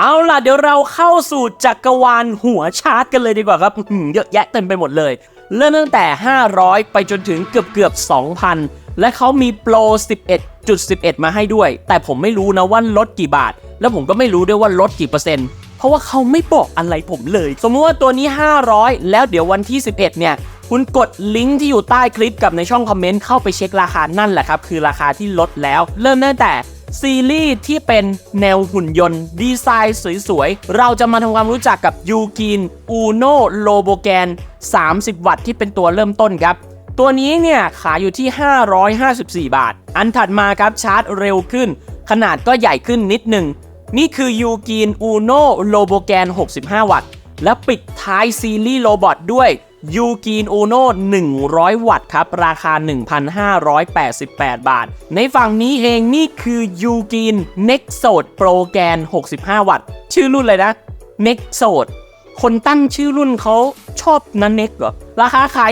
เอาล่ะเดี๋ยวเราเข้าสู่จักรวาลหัวชาร์จกันเลยดีกว่าครับเยอะแยะเต็มไปหมดเลย เริ่มตั้งแต่ 500 ไปจนถึงเกือบเกือบ2,000 และเขามีโปร 11.11 มาให้ด้วย แต่ผมไม่รู้นะว่าลดกี่บาท แล้วผมก็ไม่รู้ด้วยว่าลดกี่เปอร์เซ็นต์เพราะว่าเขาไม่บอกอะไรผมเลย สมมติว่าตัวนี้ 500 แล้วเดี๋ยววันที่ 11 เนี่ยคุณกดลิงก์ที่อยู่ใต้คลิปกับในช่องคอมเมนต์เข้าไปเช็คราคานั่นแหละครับ คือราคาที่ลดแล้ว เริ่มตั้งแต่ ซีรีส์ที่เป็นแนวหุ่นยนต์ ดีไซน์สวยๆ เราจะมาทำความรู้จักกับยูกินอูโนโลโบแกน 30 วัตต์ที่เป็นตัวเริ่มต้นครับ ตัวนี้เนี่ยขายอยู่ที่ 554 บาท อันถัดมาครับชาร์จเร็วขึ้น ขนาดก็ใหญ่ขึ้นนิดหนึ่ง นี่คือยูกินอูโนโลโบแกน 65 วัตต์ และปิดท้ายซีรีส์โรบอทด้วย ยูกินอูโน่100 วัตต์ครับ ราคา 1,588 บาท ในฝั่งนี้เองนี่คือยูกิน Nexo โปรแกน65 วัตต์ ชื่อรุ่นเลยนะ Nexo คนตั้งชื่อรุ่นเขาชอบนันเน็กเหรอ ราคาขาย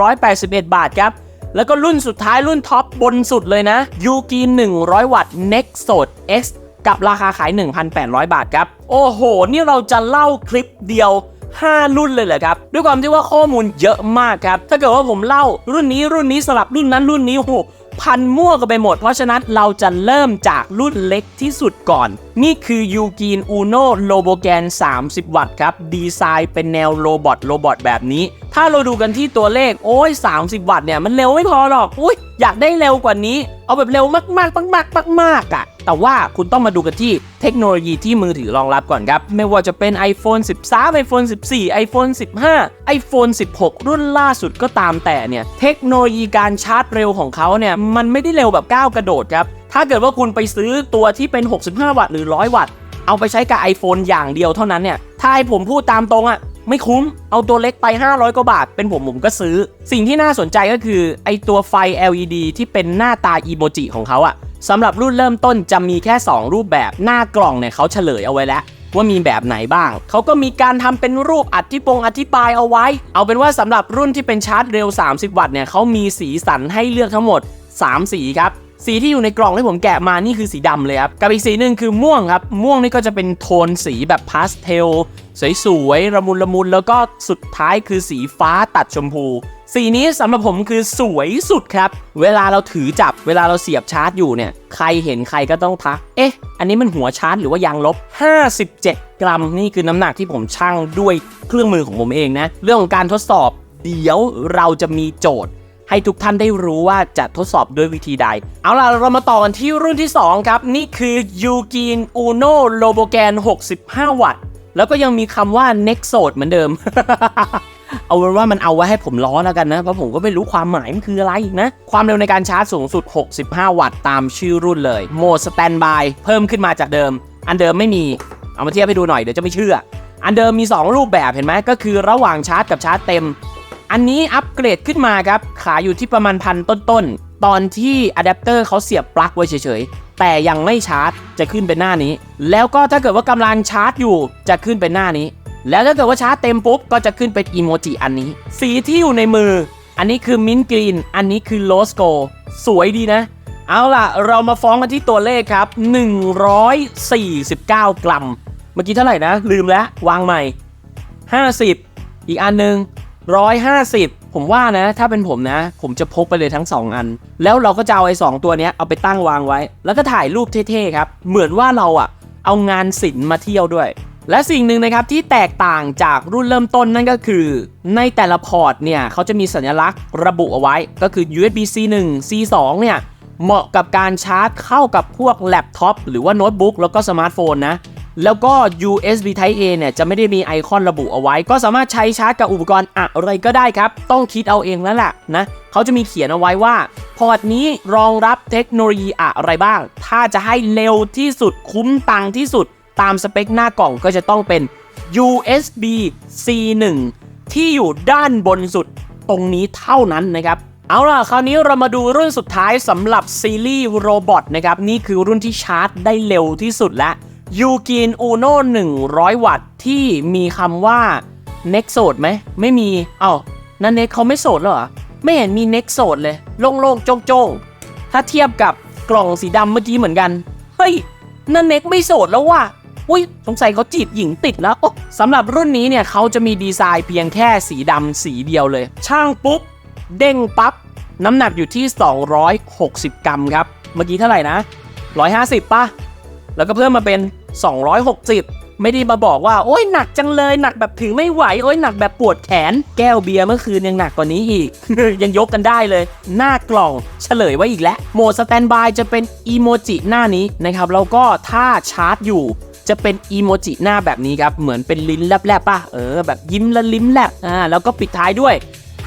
1,281 บาทครับ แล้วก็รุ่นสุดท้ายรุ่นท็อปบนสุดเลยนะยูกีน100 วัตต์ Nexo X กับราคาขาย 1,800 บาทครับ โอ้โห นี่เราจะเล่าคลิปเดียว 5 รุ่นเลยเหรอครับ ด้วยความที่ว่าข้อมูลเยอะมากครับ ถ้าเกิดว่าผมเล่ารุ่นนี้รุ่นนี้สลับรุ่นนั้นรุ่นนี้โอ้โหพันมั่วกันไปหมด เพราะฉะนั้นเราจะเริ่มจากรุ่นเล็กที่สุดก่อนนี่คือยูกีนอูโนโลโบแกน 30 วัตต์ครับ ดีไซน์เป็นแนวโรบอทโรบอทแบบนี้ ถ้าเราดูกันที่ตัวเลข โอ้ย 30 วัตต์เนี่ย มันเร็วไม่พอหรอก อุ้ย อยากได้เร็วกว่านี้ เอาแบบเร็วมากๆมากๆมากๆอะแต่ว่าคุณต้องมาดูกันที่เทคโนโลยีที่มือถือรองรับก่อนครับ ไม่ว่าจะเป็น iPhone 13 iPhone 14 iPhone 15 iPhone 16 รุ่นล่าสุดก็ตามแต่เนี่ย เทคโนโลยีการชาร์จเร็วของเขาเนี่ย มันไม่ได้เร็วแบบก้าวกระโดดครับ ถ้าเกิดว่าคุณไปซื้อตัวที่เป็น 65 วัตต์หรือ 100 วัตต์ เอาไปใช้กับ iPhone อย่างเดียวเท่านั้นเนี่ย ถ้าให้ผมพูดตามตรงอะไม่คุ้ม เอาตัวเล็กไป 500 กว่าบาท เป็นผมผมก็ซื้อ สิ่งที่น่าสนใจก็คือไอตัวไฟ LED ที่เป็นหน้าตาอีโมจิของเขาอะสำหรับรุ่นเริ่มต้นจะมีแค่ 2 รูปแบบหน้ากล่องเนี่ยเขาเฉลยเอาไว้แล้วว่ามีแบบไหนบ้าง เขาก็มีการทำเป็นรูปอธิปงอธิบายเอาไว้ เอาเป็นว่าสำหรับรุ่นที่เป็นชาร์จเร็ว 30 วัตต์เนี่ยเขามีสีสันให้เลือกทั้งหมด 3 สีครับ สีที่อยู่ในกล่องที่ผมแกะมานี่คือสีดำเลยครับ กับอีกสีหนึ่งคือม่วงครับ ม่วงนี่ก็จะเป็นโทนสีแบบพาสเทลสวยๆระมุนละมุนแล้วก็สุดท้ายคือสีฟ้าตัดชมพู สีนี้สำหรับผมคือสวยสุดครับ เวลาเราถือจับเวลาเราเสียบชาร์จอยู่เนี่ย ใครเห็นใครก็ต้องทัก เอ๊ะ อันนี้มันหัวชาร์จหรือว่ายางลบ 57 กรัม นี่คือน้ำหนักที่ผมชั่งด้วยเครื่องมือของผมเองนะ เรื่องของการทดสอบ เดี๋ยวเราจะมีโจทย์ ให้ทุกท่านได้รู้ว่าจะทดสอบด้วยวิธีใด เอาล่ะ เรามาต่อกันที่รุ่นที่ 2 ครับ นี่คือยูกินอูโนโลโบแกน 65 วัตต์ แล้วก็ยังมีคำว่า Nexo เหมือนเดิม เอาเป็นว่ามันเอาไว้ให้ผมล้อแล้วกันนะ เพราะผมก็ไม่รู้ความหมายมันคืออะไรอีกนะ ความเร็วในการชาร์จสูงสุด 65 วัตต์ตามชื่อรุ่นเลย โหมดสแตนบายเพิ่มขึ้นมาจากเดิม อันเดิมไม่มี เอามาเทียบให้ดูหน่อยเดี๋ยวจะไม่เชื่อ อันเดิมมี 2 รูปแบบเห็นไหมก็คือระหว่างชาร์จกับชาร์จเต็ม อันนี้อัปเกรดขึ้นมาครับ ขายอยู่ที่ประมาณพันต้นๆ ตอนที่อะแดปเตอร์เขาเสียบปลั๊กไว้เฉยๆ แต่ยังไม่ชาร์จจะขึ้นเป็นหน้านี้ แล้วก็ถ้าเกิดว่ากำลังชาร์จอยู่จะขึ้นเป็นหน้านี้ แล้วถ้าเกิดว่าชาร์จเต็มปุ๊บก็จะขึ้นเป็นอีโมจิอันนี้ สีที่อยู่ในมือ อันนี้คือมินกรีน อันนี้คือโลสโก สวยดีนะ เอาล่ะ เรามาฟ้องกันที่ตัวเลขครับ 149 กรัม เมื่อกี้เท่าไหร่นะ ลืมแล้ววางใหม่ 50 อีกอันหนึ่ง 150 ผมว่านะ ถ้าเป็นผมนะ ผมจะพกไปเลยทั้ง 2 อัน แล้วเราก็จะเอาไอ้สองตัวเนี้ยเอาไปตั้งวางไว้ แล้วก็ถ่ายรูปเท่ๆครับ เหมือนว่าเราอะเอางานศิลป์มาเที่ยวด้วย และสิ่งหนึ่งนะครับที่แตกต่างจากรุ่นเริ่มต้นนั่นก็คือ ในแต่ละพอร์ตเนี่ยเขาจะมีสัญลักษณ์ระบุเอาไว้ ก็คือ USB C1 C2 เนี่ยเหมาะกับการชาร์จเข้ากับพวกแล็ปท็อปหรือว่าโน้ตบุ๊กแล้วก็สมาร์ทโฟนนะ แล้วก็ USB Type A เนี่ยจะไม่ได้มีไอคอนระบุเอาไว้ ก็สามารถใช้ชาร์จกับอุปกรณ์อะไรก็ได้ครับ ต้องคิดเอาเองแล้วแหละนะเขาจะมีเขียนเอาไว้ว่า พอร์ตนี้รองรับเทคโนโลยีอะไรบ้าง ถ้าจะให้เร็วที่สุดคุ้มตังที่สุด ตามสเปคหน้ากล่องก็จะต้องเป็น USB C1 ที่อยู่ด้านบนสุดตรงนี้เท่านั้นนะครับเอาล่ะ คราวนี้เรามาดูรุ่นสุดท้ายสำหรับซีรีส์โรบอทนะครับ นี่คือรุ่นที่ชาร์จได้เร็วที่สุดแล้ว ยูกินอูโน่100 วัตต์ที่มีคำว่าเน็กโสดไหม ไม่มี เอ้านั่นเน็กเขาไม่โสดเหรอ ไม่เห็นมีเน็กโสดเลย โล่งๆโจ้งๆ ถ้าเทียบกับกล่องสีดำเมื่อกี้เหมือนกัน เฮ้ย นั่นเน็กไม่โสดแล้วว่ะอุ้ยสงสัยเขาจีบหญิงติดแล้วโอ๊ะสำหรับรุ่นนี้เนี่ยเขาจะมีดีไซน์เพียงแค่สีดำสีเดียวเลย ช่างปุ๊บ เด้งปั๊บ น้ำหนักอยู่ที่ 260 กรัมครับ เมื่อกี้เท่าไหร่นะ 150ป่ะ แล้วก็เพิ่มมาเป็น 260ไม่ได้มาบอกว่าโอ้ยหนักจังเลยหนักแบบถือไม่ไหวโอ้ยหนักแบบปวดแขน แก้วเบียร์เมื่อคืนยังหนักกว่านี้อีก ยังยกกันได้เลย หน้ากล่องเฉลยไว้อีกแล้วโหมดสแตนบายจะเป็นอีโมจิหน้านี้นะครับแล้วก็ถ้าชาร์จอยู่จะเป็นอีโมจิหน้าแบบนี้ครับ เหมือนเป็นลิ้นแลบๆป่ะเออแบบยิ้มและลิ้มแลบอ่าแล้วก็ปิดท้ายด้วย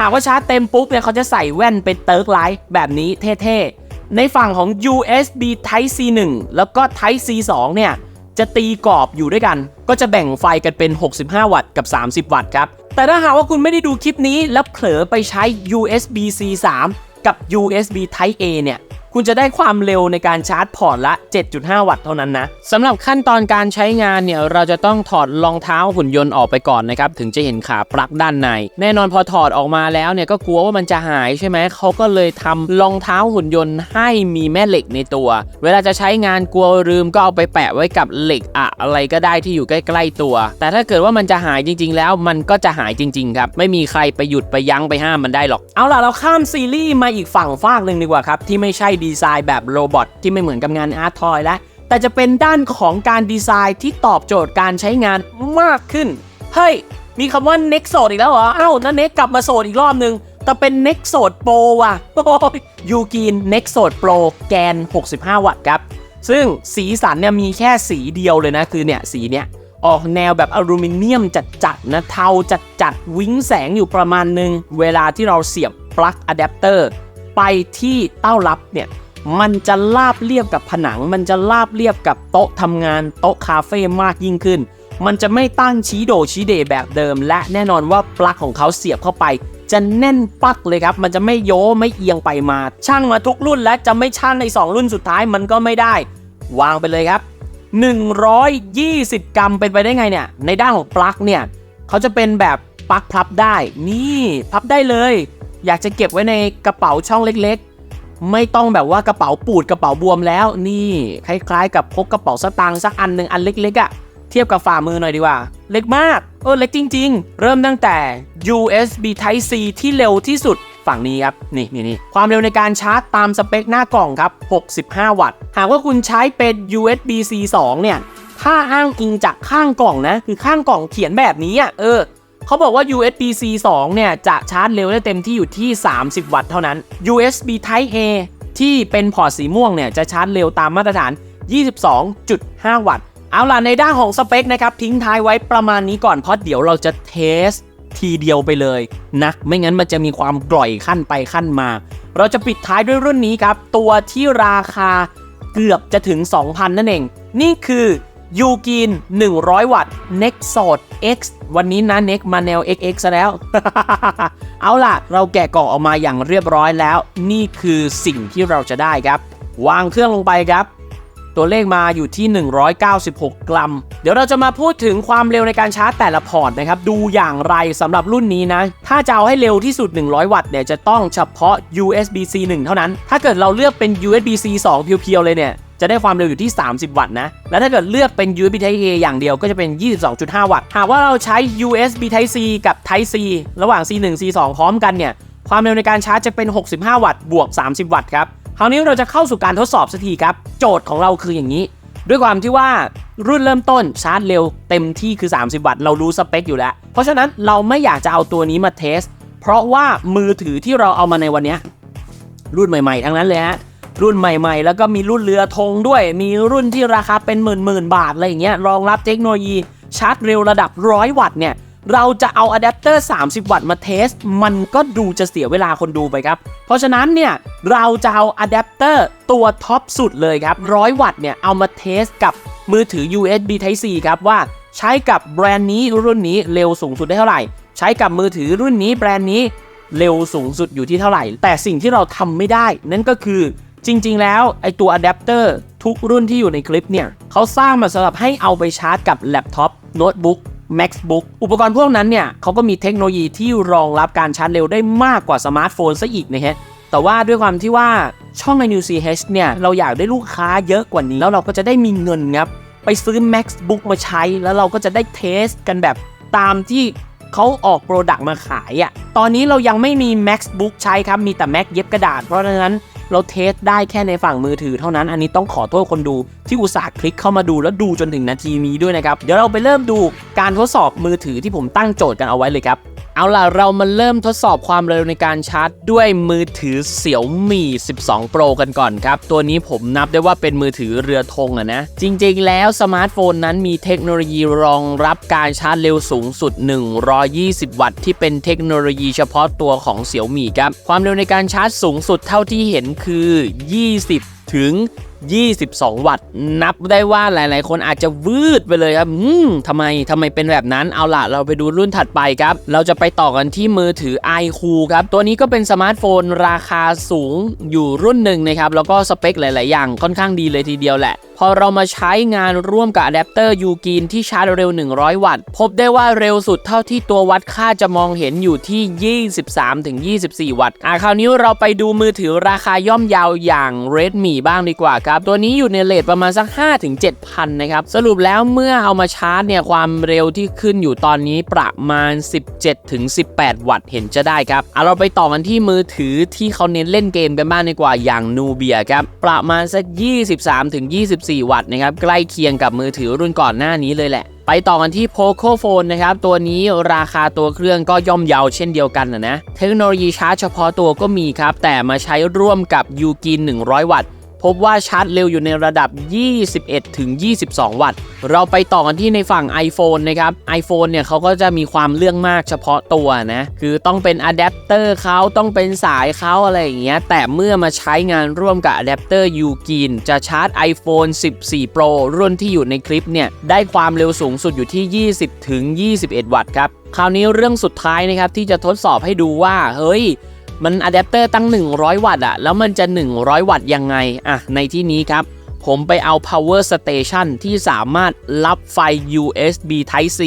หากว่าชาร์จเต็มปุ๊บเนี่ยเขาจะใส่แว่นเป็นเติร์กไลท์แบบนี้เท่ๆในฝั่งของ USB Type C 1แล้วก็ Type C 2เนี่ย จะตีกรอบอยู่ด้วยกัน ก็จะแบ่งไฟกันเป็น 65 วัตต์กับ 30 วัตต์ครับ แต่ถ้าหากว่าคุณไม่ได้ดูคลิปนี้แล้วเผลอไปใช้ USB C 3กับ USB Type A เนี่ย คุณจะได้ความเร็วในการชาร์จพอร์ตละ 7.5 วัตต์เท่านั้นนะสำหรับขั้นตอนการใช้งานเนี่ยเราจะต้องถอดรองเท้าหุ่นยนต์ออกไปก่อนนะครับถึงจะเห็นขาปลั๊กด้านใน แน่นอนพอถอดออกมาแล้วเนี่ยก็กลัวว่ามันจะหายใช่ไหมเขาก็เลยทำรองเท้าหุ่นยนต์ให้มีแม่เหล็กในตัว เวลาจะใช้งานกลัวลืมก็เอาไปแปะไว้กับเหล็กอะอะไรก็ได้ที่อยู่ใกล้ๆตัว แต่ถ้าเกิดว่ามันจะหายจริง ๆ แล้วมันก็จะหายจริง ๆ ครับ ไม่มีใครไปหยุดไปยั้งไปห้ามมันได้หรอกเอาล่ะเราข้ามซีรีส์มาอีกฝั่งฟากหนึ่งดีกว่าครับที่ไม่ใช่ดีไซน์แบบโรบอทที่ไม่เหมือนกับงานอาร์ตทอยแล้วแต่จะเป็นด้านของการดีไซน์ที่ตอบโจทย์การใช้งานมากขึ้น เฮ้ย มีคำว่า Next โสดอีกแล้วเหรอเอ้านั่นเน็กกลับมาโสดอีกรอบนึง แต่เป็น Next โสดโปรว่ะยูกิน Next โสดโปรแกน 65 วัตต์ครับ ซึ่งสีสันเนี่ยมีแค่สีเดียวเลยนะ คือเนี่ยสีเนี้ยออกแนวแบบอลูมิเนียมจัดๆนะเทาจัดๆวิ้งแสงอยู่ประมาณนึง เวลาที่เราเสียบปลั๊กอะแดปเตอร์ ไปที่เต้ารับเนี่ยมันจะลาบเรียบกับผนัง มันจะลาบเรียบกับโต๊ะทำงานโต๊ะคาเฟ่มากยิ่งขึ้น มันจะไม่ตั้งชี้โดชี้เดแบบเดิม และแน่นอนว่าปลั๊กของเขาเสียบเข้าไป จะแน่นปักเลยครับ มันจะไม่โยไม่เอียงไปมา ช่างมาทุกรุ่นและจะไม่ช่างใน2รุ่นสุดท้ายมันก็ไม่ได้ วางไปเลยครับ 120 กรัมเป็นไปได้ไงเนี่ย ในด้านของปลั๊กเนี่ยเขาจะเป็นแบบปลั๊กพับได้ นี่พับได้เลย อยากจะเก็บไว้ในกระเป๋าช่องเล็กๆ ไม่ต้องแบบว่ากระเป๋าปูดกระเป๋าบวมแล้ว นี่คล้ายๆ กับพกกระเป๋าสตางค์สักอันหนึ่งอันเล็กๆอะ่ะเทียบกับฝ่ามือหน่อยดีกว่า เล็กมาก เออเล็กจริง ๆ เริ่มตั้งแต่ USB Type C ที่เร็วที่สุดฝั่งนี้ครับ นี่นี่นี่ความเร็วในการชาร์จตามสเปคหน้ากล่องครับ 65 วัตต์ หากว่าคุณใช้เป็น USB C 2 เนี่ย ถ้าอ้างอิงจากข้างกล่องนะ คือข้างกล่องเขียนแบบนี้อะ เออ เขาบอกว่า USB C 2 เนี่ย จะชาร์จเร็วได้เต็มที่อยู่ที่ 30 วัตต์เท่านั้น USB Type A ที่เป็นพอร์ตสีม่วงเนี่ย จะชาร์จเร็วตามมาตรฐาน 22.5 วัตต์ เอาล่ะในด้านของสเปคนะครับ ทิ้งท้ายไว้ประมาณนี้ก่อน เพราะเดี๋ยวเราจะเทสทีเดียวไปเลยนะ ไม่งั้นมันจะมีความกร่อยขั้นไปขั้นมา เราจะปิดท้ายด้วยรุ่นนี้ครับ ตัวที่ราคาเกือบจะถึง 2,000 นั่นเอง นี่คือ ยูกิน 100 วัตต์ Nexod X วันนี้นะ Nex มาแนว XX ซะแล้ว เอาล่ะ เราแกะกล่องออกมาอย่างเรียบร้อยแล้ว นี่คือสิ่งที่เราจะได้ครับ วางเครื่องลงไปครับ ตัวเลขมาอยู่ที่ 196 กรัม เดี๋ยวเราจะมาพูดถึงความเร็วในการชาร์จแต่ละพอร์ตนะครับ ดูอย่างไรสำหรับรุ่นนี้นะ ถ้าจะเอาให้เร็วที่สุด 100 วัตต์เนี่ยจะต้องเฉพาะ USB C 1 เท่านั้น ถ้าเกิดเราเลือกเป็น USB C 2เพียวๆเลยเนี่ย จะได้ความเร็วอยู่ที่ 30 วัตต์นะ และถ้าเกิดเลือกเป็น USB Type A อย่างเดียวก็จะเป็น 22.5 วัตต์ หากว่าเราใช้ USB Type C กับ Type C ระหว่าง C 1 C 2 พร้อมกันเนี่ย ความเร็วในการชาร์จจะเป็น 65 วัตต์ บวก 30 วัตต์ครับ คราวนี้เราจะเข้าสู่การทดสอบสักทีครับ โจทย์ของเราคืออย่างนี้ ด้วยความที่ว่ารุ่นเริ่มต้นชาร์จเร็วเต็มที่คือ 30 วัตต์ เรารู้สเปคอยู่แล้ว เพราะฉะนั้นเราไม่อยากจะเอาตัวนี้มาเทส เพราะว่ามือถือที่เราเอามาในวันนี้รุ่นใหม่ ๆ ทั้งนั้นเลยฮะ รุ่นใหม่ๆ แล้วก็มีรุ่นเรือธงด้วย มีรุ่นที่ราคาเป็นหมื่นหมื่นๆบาทอะไรอย่างเงี้ยรองรับเทคโนโลยีชาร์จเร็วระดับ 100 วัตต์เนี่ยเราจะเอาอะแดปเตอร์ 30 วัตต์มาเทส มันก็ดูจะเสียเวลาคนดูไปครับ เพราะฉะนั้นเนี่ย เราจะเอาอะแดปเตอร์ตัวท็อปสุดเลยครับ 100 วัตต์เนี่ย เอามาเทสกับมือถือ USB Type C ครับ ว่าใช้กับแบรนด์นี้รุ่นนี้เร็วสูงสุดได้เท่าไหร่ ใช้กับมือถือรุ่นนี้แบรนด์นี้เร็วสูงสุดอยู่ที่เท่าไหร่ แต่สิ่งที่เราทำไม่ได้ นั่นก็คือ จริง ๆ แล้วไอตัวอะแดปเตอร์ทุกรุ่นที่อยู่ในคลิปเนี่ยเขาสร้างมาสำหรับให้เอาไปชาร์จกับแล็ปท็อปโน้ตบุ๊ก MacBook อุปกรณ์พวกนั้นเนี่ยเขาก็มีเทคโนโลยีที่รองรับการชาร์จเร็วได้มากกว่าสมาร์ทโฟนซะอีกนะฮะแต่ว่าด้วยความที่ว่าช่องใน New CH เนี่ยเราอยากได้ลูกค้าเยอะกว่านี้ แล้วเราก็จะได้มีเงินครับไปซื้อ MacBook มาใช้ แล้วเราก็จะได้เทสกันแบบตามที่เขาออกโปรดักต์มาขายอะ่ะตอนนี้เรายังไม่มี MacBook ใช้ครับ มีแต่ Mac เย็บกระดาษเพราะฉะนั้น เราเทสได้แค่ในฝั่งมือถือเท่านั้น อันนี้ต้องขอโทษคนดูที่อุตส่าห์คลิกเข้ามาดูแล้วดูจนถึงนาทีนี้ด้วยนะครับ เดี๋ยวเราไปเริ่มดูการทดสอบมือถือที่ผมตั้งโจทย์กันเอาไว้เลยครับ เอาล่ะ เรามาเริ่มทดสอบความเร็วในการชาร์จ ด้วยมือถือเสี่ยวมี่12 Pro กันก่อนครับ ตัวนี้ผมนับได้ว่าเป็นมือถือเรือธงอะนะ จริงๆ แล้วสมาร์ทโฟนนั้นมีเทคโนโลยีรองรับการชาร์จเร็วสูงสุด 120 วัตต์ที่เป็นเทคโนโลยีเฉพาะตัวของเสี่ยวมี่ครับ ความเร็วในการชาร์จสูงสุดเท่าที่เห็นคือ 20 ถึง 22 วัตต์ นับได้ว่าหลาย ๆ คนอาจจะวืดไปเลยครับอืมทำไมทำไมเป็นแบบนั้นเอาล่ะ เราไปดูรุ่นถัดไปครับ เราจะไปต่อกันที่มือถือ i อคูครับ ตัวนี้ก็เป็นสมาร์ทโฟนราคาสูงอยู่รุ่นหนึ่งนะครับ แล้วก็สเปคหลาย ๆ อย่างค่อนข้างดีเลยทีเดียวแหละพอเรามาใช้งานร่วมกับอะแดปเตอร์ยูกีนที่ชาร์จเร็ว 100 วัตต์ พบได้ว่าเร็วสุดเท่าที่ตัววัดค่าจะมองเห็นอยู่ที่ 23-24 วัตต์ อะคราวนี้เราไปดูมือถือราคาย่อมเยาวอย่าง Redmi บ้างดีกว่าครับ ตัวนี้อยู่ในเลทประมาณสัก 5-7,000 นะครับ สรุปแล้วเมื่อเอามาชาร์จเนี่ยความเร็วที่ขึ้นอยู่ตอนนี้ประมาณ 17-18 วัตต์เห็นจะได้ครับเอาเราไปต่อกันที่มือถือที่เขาเน้นเล่นเกมกันบ้างดีกว่าอย่าง Nubia ครับประมาณสัก 23-24วัตต์นะครับใกล้เคียงกับมือถือรุ่นก่อนหน้านี้เลยแหละ ไปต่อกันที่ Poco Phone นะครับตัวนี้ราคาตัวเครื่องก็ย่อมเยาวเช่นเดียวกันนะนะเทคโนโลยีชาร์จเฉพาะตัวก็มีครับแต่มาใช้ร่วมกับ u g i n 100 วัตต์ พบว่าชาร์จเร็วอยู่ในระดับ 21ถึง22 วัตต์ เราไปต่อกันที่ในฝั่ง iPhone นะครับ iPhone เนี่ยเขาก็จะมีความเรื่องมากเฉพาะตัวนะ คือต้องเป็นอะแดปเตอร์เขาต้องเป็นสายเขาอะไรอย่างเงี้ย แต่เมื่อมาใช้งานร่วมกับอะแดปเตอร์ u g i n จะชาร์จ iPhone 14 Pro รุ่นที่อยู่ในคลิปเนี่ย ได้ความเร็วสูงสุดอยู่ที่ 20ถึง21 วัตต์ครับ คราวนี้เรื่องสุดท้ายนะครับที่จะทดสอบให้ดูว่า เฮ้ย มันอะแดปเตอร์ตั้ง 100 วัตต์อะแล้วมันจะ 100 วัตต์ยังไงอะในที่นี้ครับผมไปเอา power station ที่สามารถรับไฟ USB Type C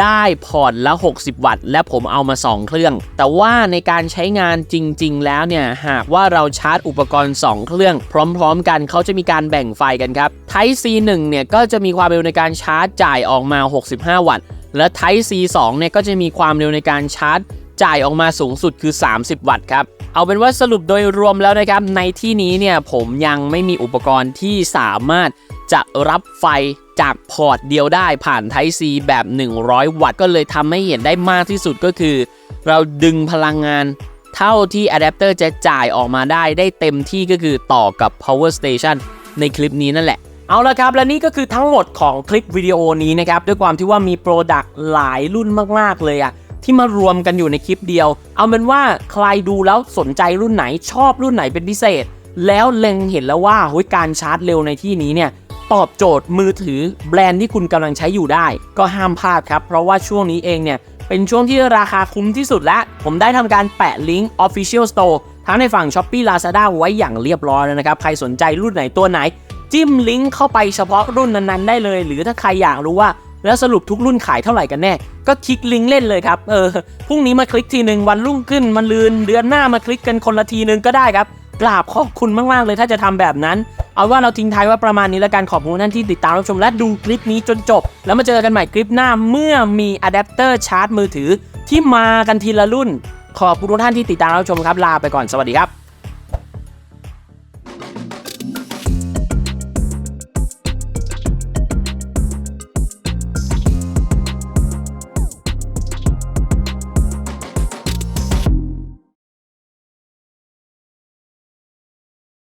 ได้พอร์ตละ 60 วัตต์ และผมเอามา 2 เครื่อง แต่ว่าในการใช้งานจริง ๆ แล้วเนี่ย หากว่าเราชาร์จอุปกรณ์ 2 เครื่อง พร้อม ๆ กันเขาจะมีการแบ่งไฟกันครับ Type C 1เนี่ย ก็จะมีความเร็วในการชาร์จจ่ายออกมา 65 วัตต์ และ Type C 2เนี่ย ก็จะมีความเร็วในการชาร์จ จ่ายออกมาสูงสุดคือ 30 วัตต์ครับ เอาเป็นว่าสรุปโดยรวมแล้วนะครับ ในที่นี้เนี่ยผมยังไม่มีอุปกรณ์ที่สามารถจะรับไฟจากพอร์ตเดียวได้ผ่าน Type C แบบ 100 วัตต์ก็เลยทำให้เห็นได้มากที่สุดก็คือ เราดึงพลังงานเท่าที่อะแดปเตอร์จะจ่ายออกมาได้ได้เต็มที่ก็คือต่อกับ power station ในคลิปนี้นั่นแหละ เอาละครับ และนี่ก็คือทั้งหมดของคลิปวิดีโอนี้นะครับ ด้วยความที่ว่ามีโปรดักต์หลายรุ่นมาก ๆ เลยอะ ที่มารวมกันอยู่ในคลิปเดียว เอาเป็นว่าใครดูแล้วสนใจรุ่นไหนชอบรุ่นไหนเป็นพิเศษ แล้วเล็งเห็นแล้วว่าการชาร์จเร็วในที่นี้เนี่ยตอบโจทย์มือถือแบรนด์ที่คุณกำลังใช้อยู่ได้ ก็ห้ามพลาดครับ เพราะว่าช่วงนี้เองเนี่ยเป็นช่วงที่ราคาคุ้มที่สุดและ ผมได้ทำการแปะลิงก์ Official Store ทั้งในฝั่ง Shopee Lazada ไว้อย่างเรียบร้อยแล้วนะครับ ใครสนใจรุ่นไหนตัวไหน จิ้มลิงก์เข้าไปเฉพาะรุ่นนั้นๆได้เลย หรือถ้าใครอยากรู้ว่า แล้วสรุปทุกรุ่นขายเท่าไหร่กันแน่ ก็คลิกลิงก์เล่นเลยครับ เออ พรุ่งนี้มาคลิกทีหนึ่งวันรุ่งขึ้นมันลืน เดือนหน้ามาคลิกกันคนละทีนึงก็ได้ครับ กราบขอบคุณมาก ๆ เลยถ้าจะทำแบบนั้น เอาว่าเราทิ้งท้ายว่าประมาณนี้แล้วกันขอบคุณท่านที่ติดตามรับชมและดูคลิปนี้จนจบ แล้วมาเจอกันใหม่คลิปหน้าเมื่อมีอะแดปเตอร์ชาร์จมือถือที่มากันทีละรุ่น ขอบคุณทุกท่านที่ติดตามรับชมครับลาไปก่อนสวัสดีครับ